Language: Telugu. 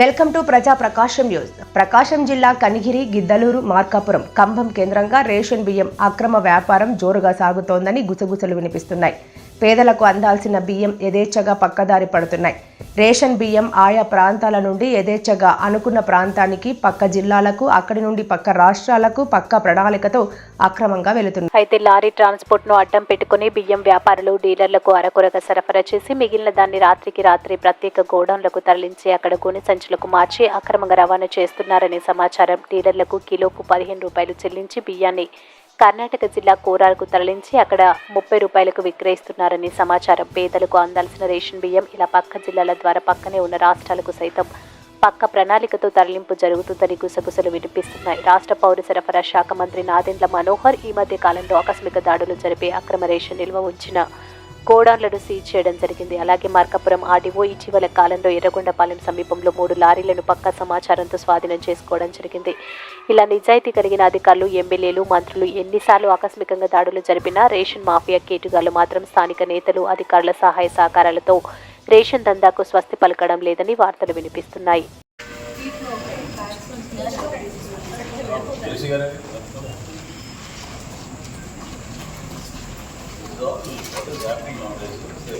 వెల్కమ్ టు ప్రజా ప్రకాశం న్యూస్. ప్రకాశం జిల్లా కనిగిరి గిద్దలూరు మార్కాపురం కంభం కేంద్రంగా రేషన్ బియ్యం అక్రమ వ్యాపారం జోరుగా సాగుతోందని గుసగుసలు వినిపిస్తున్నాయి. పేదలకు అందాల్సిన బియ్యం యథేచ్ఛగా పక్కదారి పడుతున్నాయి. రేషన్ బియ్యం ఆయా ప్రాంతాల నుండి యథేచ్ఛగా అనుకున్న ప్రాంతానికి పక్క జిల్లాలకు అక్కడి నుండి పక్క రాష్ట్రాలకు పక్క ప్రణాళికతో అక్రమంగా వెళుతుంది అయితే లారీ ట్రాన్స్పోర్ట్ను అడ్డం పెట్టుకుని బియ్యం వ్యాపారులు డీలర్లకు అరకొరగా సరఫరా చేసి మిగిలిన దాన్ని రాత్రికి రాత్రి ప్రత్యేక గోడౌన్లకు తరలించి అక్కడ గోనె సంచులకు మార్చి అక్రమంగా రవాణా చేస్తున్నారనే సమాచారం డీలర్లకు కిలోకు పదిహేను రూపాయలు చెల్లించి బియ్యాన్ని కర్ణాటక జిల్లా కోరాలకు తరలించి అక్కడ ముప్పై రూపాయలకు విక్రయిస్తున్నారని సమాచారం. పేదలకు అందాల్సిన రేషన్ బియ్యం ఇలా పక్క జిల్లాల ద్వారా పక్కనే ఉన్న రాష్ట్రాలకు సైతం పక్క ప్రణాళికతో తరలింపు జరుగుతుందని గుసగుసలు వినిపిస్తున్నాయి. రాష్ట్ర పౌర సరఫరా శాఖ మంత్రి నాదెండ్ల మనోహర్ ఈ మధ్య కాలంలో ఆకస్మిక దాడులు జరిపే అక్రమ రేషన్ నిల్వ ఉంచిన గోడౌన్లను సీజ్ చేయడం జరిగింది. అలాగే మార్కాపురం ఆర్డీఓ ఇటీవల కాలంలో ఎర్రగొండపాలెం సమీపంలో మూడు లారీలను పక్కా సమాచారంతో స్వాధీనం చేసుకోవడం జరిగింది. ఇలా నిజాయితీ కలిగిన అధికారులు ఎమ్మెల్యేలు మంత్రులు ఎన్నిసార్లు ఆకస్మికంగా దాడులు జరిపినా రేషన్ మాఫియా కేటుగాలు మాత్రం స్థానిక నేతలు అధికారుల సహాయ సహకారాలతో రేషన్ దందాకు స్వస్తి పలకడం లేదని వార్తలు వినిపిస్తున్నాయి. is all about adapting nowadays.